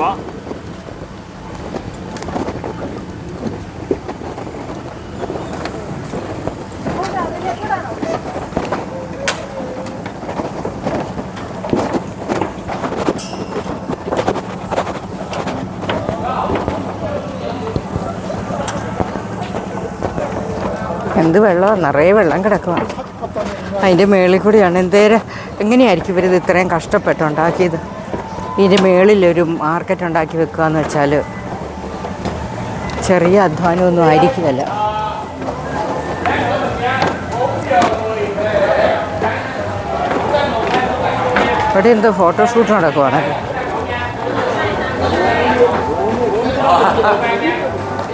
Hoppa. എന്ത് വെള്ളമാണ് നിറയെ വെള്ളം കിടക്കുക അതിന്റെ മേളിൽ കൂടിയാണ്. എന്തേരം? എങ്ങനെയായിരിക്കും ഇവരിത് ഇത്രയും കഷ്ടപ്പെട്ടുണ്ടാക്കിയത് ഇതിന്റെ മേളിലൊരു മാർക്കറ്റ് ഉണ്ടാക്കി വെക്കുക എന്ന് വെച്ചാൽ ചെറിയ അധ്വാനമൊന്നും ആയിരിക്കുമല്ല ഇവിടെ എന്തോ ഫോട്ടോഷൂട്ട് നടക്കുവാണ്